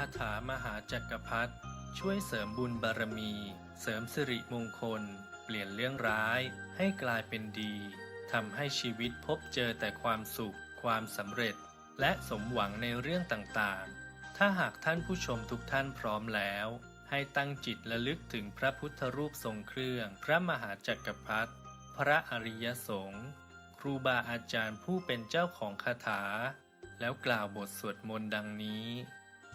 คาถามหาจักรพรรดิช่วยเสริมบุญบารมี เสริมสิริมงคล เปลี่ยนเรื่องร้ายให้กลายเป็นดีทำให้ชีวิตพบเจอแต่ความสุข ความสำเร็จ และสมหวังในเรื่องต่างๆ ถ้าหากท่านผู้ชมทุกท่านพร้อมแล้ว ให้ตั้งจิตระลึกถึงพระพุทธรูปทรงเครื่อง พระมหาจักรพรรดิพระอริยสงฆ์ครูบาอาจารย์ผู้เป็นเจ้าของคาถา แล้วกล่าวบทสวดมนต์ดังนี้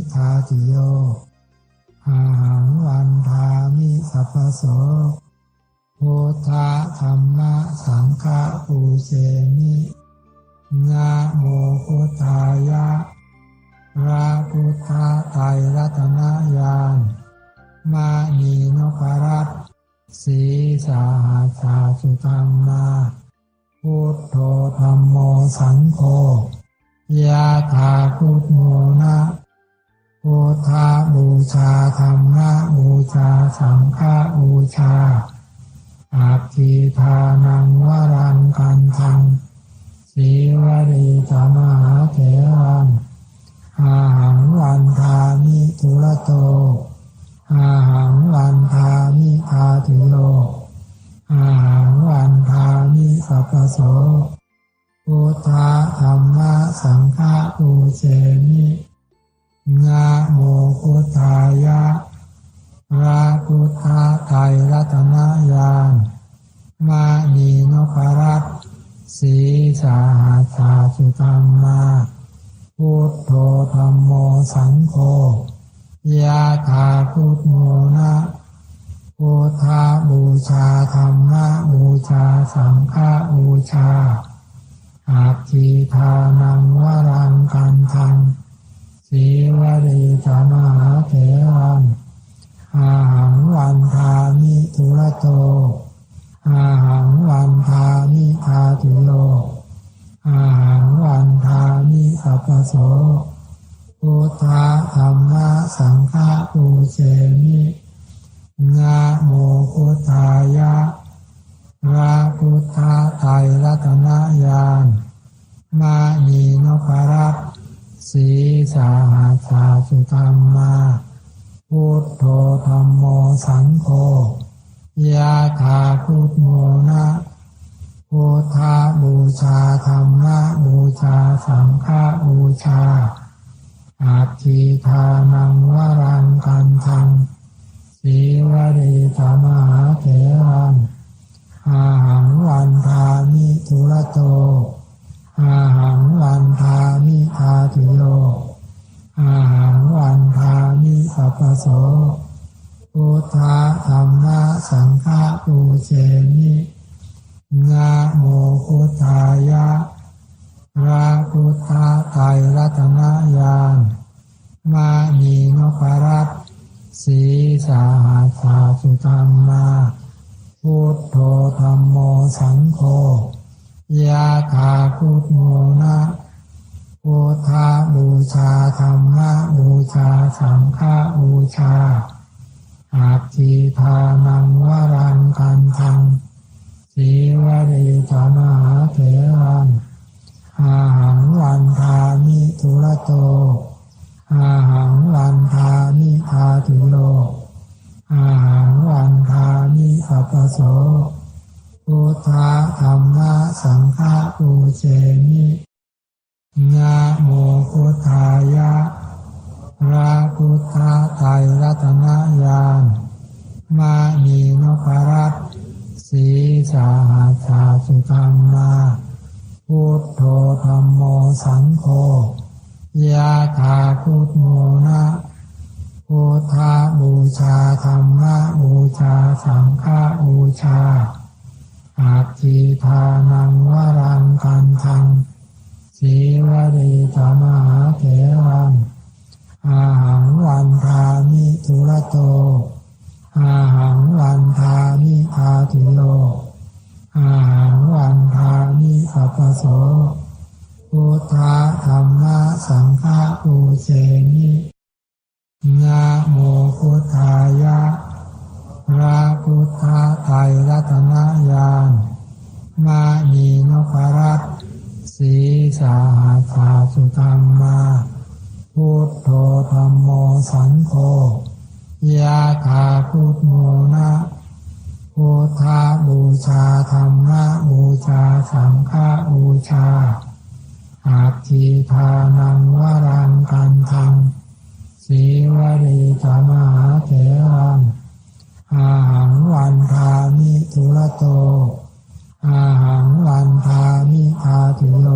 ามิทาติโยอาหังวันทามิสัพพโสพุทธธรรมะสังฆปูเชมินะโมพุทธายะพระพุทธไตรรัตนญาณมานีนพรัตสีสาหัสาสุธรรมาพุทโธธรรมโมสังโฆยะถาพุทโมนะ พุทธบูชาธรรมบูชาสังฆบูชาอาภิทานังวรังกันทังสีวรีธรรมหาเถรังอาหังวันทามิทุระโตอาหังวันทามิทาติโยอาหังวันทามิสัพพโส พุทโธธรรมโมสังโฆยะถาพุทโมนะพุทธบูชาธรรมะบูชาสังฆบูชาอาภิทานังวรังกันทังสีวรีธรรมหาเถรังอาหังวันทามิทุระโตอาหังวันทามิทาติโย อาหังวันทา พพโสพุทธะธรรมะสังฆะปูเชมินะโมพุทธายะพระพุทธไตรรัตนญาณมานีนพรัตสีสาหัสสาสุธรรมาพุทโธธรรมโมสังโฆยะถาพุทโมนะ พุทธบูชาธรรมบูชาสังฆบูชาอาภิทานังวรังกันทังสีวรีธรรมหาเถรังอาหังวันทามิทุระโต อาหังวันทามิทาติโย อาหังวันทามิสัพพโสพุทธธรรมสังฆปูเชมิ นะโมพุทธายะพระพุทธไตรรัตนญาณมานีนพรัตสีสาหัสาสุธรรมาพุทโธธรรมโมสังโฆยะถาพุทโมนะพุทธบูชาธรรมะบูชาสังฆบูชาอาภิทานังวรังกันทัง สีวรีธรรมหาเถรังอาหังวันทามิทุระโต อาหังวันทามิทาติโยอาหังวันทามิสัพพพโสพุทธธรรมะสังฆะปูเชมินะโมพุทธายะพระพุทธไตรรัตนญาณมานีนพรัตน์ สีสาหัสาสุธรรมาพุทโธธรรมโมสังโฆยาถาพุทโมนะพุทธบูชาธรรมะบูชาสังฆบูชาอาทิทานังวรังกันทังสีวรีธรรมหาเถรังอาหังวันทามิทุระโต อาหังวันทามิอาติโยอาหังวันทามิสัพพโสพุทธธรรมะสังฆะปูเชมินะโมพุทธายะพระพุทธไตรรัตนญาณมานีนพรัตสีสาหัสาสุธรรมาพุทโธธรรมโมสังโฆยาถา พุทโมนะพุทธบูชาธรรมะบูชาสังฆบูชาอาทิทานังวรังกันทังสีวรีธรรมหาเถรังอาหังวันทามิทุระโต อาหังวันทามิอาติโย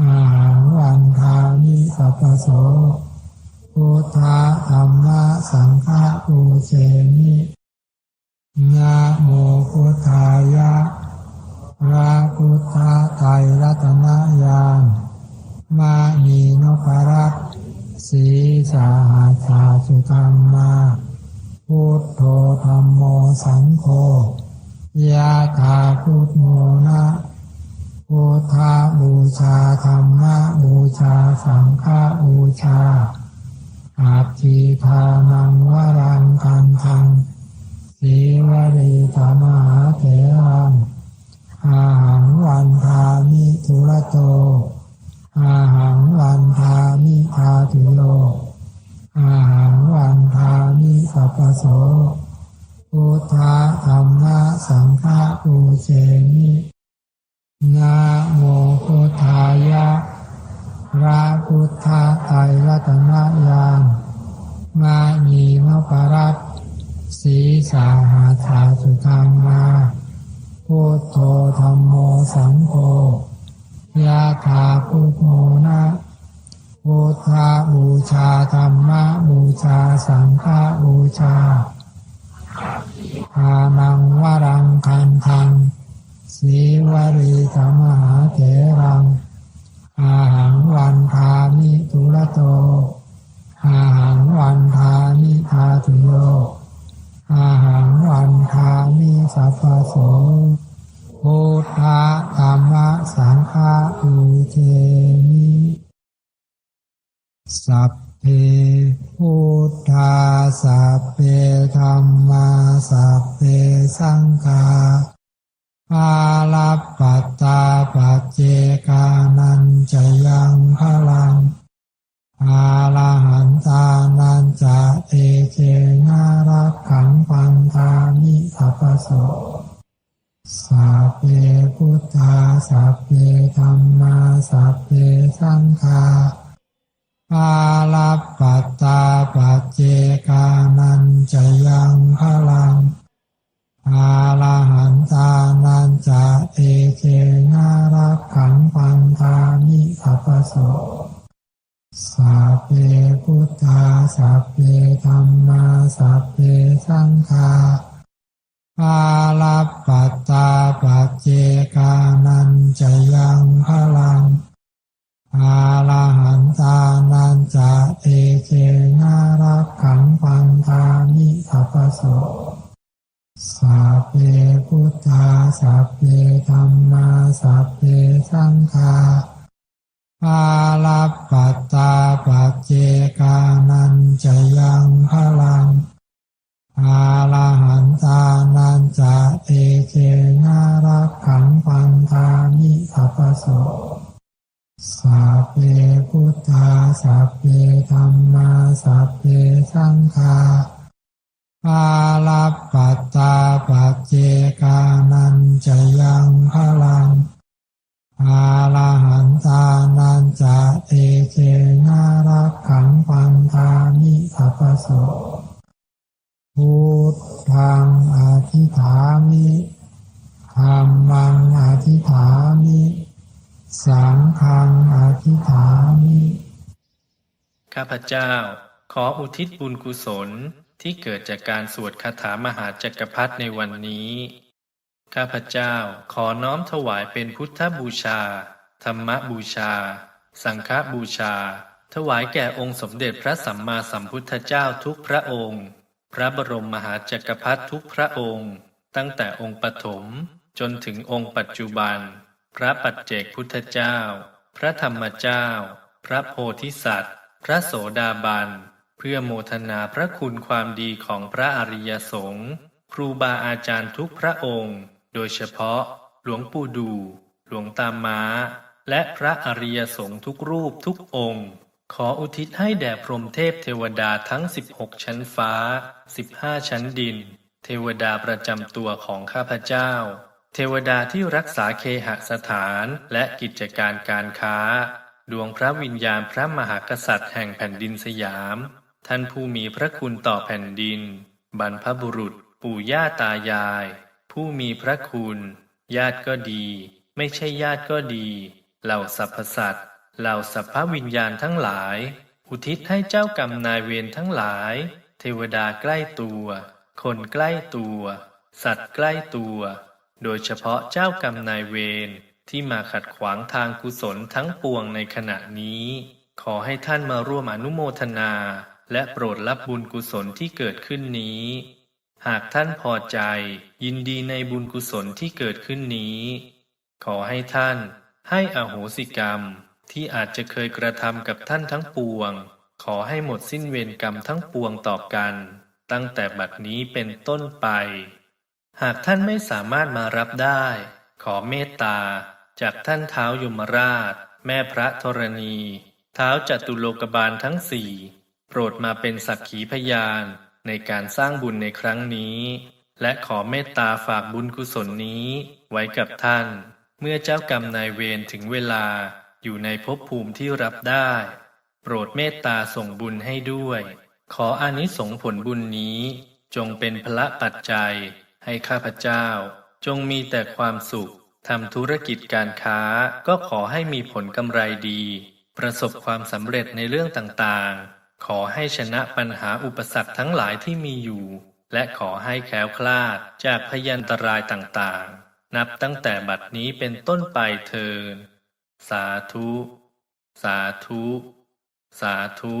อาหังวันทามิสัพพโส พุทธธรรมะสังฆะปูเชมินะโมพุทธายะพระพุทธไตรรัตนญาณมานีนพรัตสีสาหัสาสุธรรมาพุทโธธรรมโมสังโฆยาถาพุทโมนะพุทธบูชาธรรมบูชาสังฆบูชา อาทิทานังวรังกันทังสีวรีธรรมหาเถรังอาหังวันทามิทุระโต อาหังวันทามิอาติโยอาหังวันทามิสัพโสพุทธธรรมะสังฆะปูเชมินะโมพุทธายะ พระพุทธไตรรัตนญาณมานีมปรัตสีสาหัสาสุธรรมาพุทโธธรรมโมสังโฆยาถาพุทโมนะพุทธบูชาธรรมบูชาสังฆบูชาอา มิสัพพโสพุทธธรรมสังฆาอุเทมิสัพเพพุทธาสัพเพธรรมาสัพเพสังฆาปาลปัตตาปัจเจกานันจะยังพลังอาลาหันตานันจะเอเจ สั สัพพโสสัพเพพุทธาสัพเพธรรมาสัพเพสังฆาปาลปัตตาปัจเจกานันจะยังพลังอาลาหันตานันจะเอเจนารักขังพันธามิสัพพโสสัพเพพุทธาสัพเพธรรมาสัพเพสังฆา อาลปัตตาปเจกานันจะยังพลังอาลาหันตานันจะเอเจนารักขังปันธานิสัพโสพุทธังอธิฐามิธรรมังอธิฐามิสังฆังอธิฐามิ ข้าพเจ้าขออุทิศบุญกุศล ที่เกิดจากการสวดคาถามหาจักรพรรดิในวันนี้ ข้าพเจ้าขอน้อมถวายเป็นพุทธบูชา ธรรมบูชา สังฆบูชา ถวายแก่องค์สมเด็จพระสัมมาสัมพุทธเจ้าทุกพระองค์ พระบรมมหาจักรพรรดิทุกพระองค์ ตั้งแต่องค์ปฐมจนถึงองค์ปัจจุบัน พระปัจเจกพุทธเจ้า พระธรรมเจ้า พระโพธิสัตว์ พระโสดาบัน เพื่อโมทนาพระคุณความดีของพระอริยสงฆ์ครูบาอาจารย์ทุกพระองค์ โดยเฉพาะ หลวงปู่ดู หลวงตาม้า และพระอริยสงฆ์ทุกรูปทุกองค์ ขออุทิศให้แด่พรหมเทพเทวดาทั้ง 16 ชั้นฟ้า 15 ชั้นดิน เทวดาประจำตัวของข้าพเจ้า เทวดาที่รักษาเคหสถานและกิจการการค้า ดวงพระวิญญาณพระมหากษัตริย์แห่งแผ่นดินสยาม ท่านผู้มีพระคุณต่อแผ่นดิน บรรพบุรุษ ปู่ย่าตายาย ผู้มีพระคุณ ญาติก็ดี ไม่ใช่ญาติก็ดี เหล่าสรรพสัตว์เหล่าสัพพวิญญาณทั้งหลาย อุทิศให้เจ้ากรรมนายเวรทั้งหลาย เทวดาใกล้ตัว คนใกล้ตัว สัตว์ใกล้ตัว โดยเฉพาะเจ้ากรรมนายเวรที่มาขัดขวางทางกุศลทั้งปวงในขณะนี้ ขอให้ท่านมาร่วมอนุโมทนา และโปรดรับบุญกุศลที่เกิดขึ้นนี้ หากท่านพอใจยินดีในบุญกุศลที่เกิดขึ้นนี้ ขอให้ท่านให้อโหสิกรรมที่อาจจะเคยกระทำกับท่านทั้งปวง ขอให้หมดสิ้นเวรกรรมทั้งปวงต่อกัน ตั้งแต่บัดนี้เป็นต้นไป หากท่านไม่สามารถมารับได้ ขอเมตตา จากท่านเท้ายมราช แม่พระธรณี เท้าจัตุโลกบาลทั้งสี่ โปรดมาเป็นสักขีพยานในการสร้างบุญในครั้งนี้ และขอเมตตาฝากบุญกุศลนี้ ไว้กับท่าน เมื่อเจ้ากรรมนายเวรถึงเวลาอยู่ในภพภูมิที่รับได้ โปรดเมตตาส่งบุญให้ด้วย ขออานิสงส์ผลบุญนี้ จงเป็นพละปัจจัย ให้ข้าพเจ้า จงมีแต่ความสุขทำธุรกิจการค้าก็ขอให้มีผลกำไรดี ประสบความสำเร็จในเรื่องต่างๆ ขอให้ชนะปัญหาอุปสรรคทั้งหลายที่มีอยู่ และขอให้แคล้วคลาดจากพยันตรายต่างๆ นับตั้งแต่บัดนี้เป็นต้นไปเทินสาธุ สาธุ สาธุ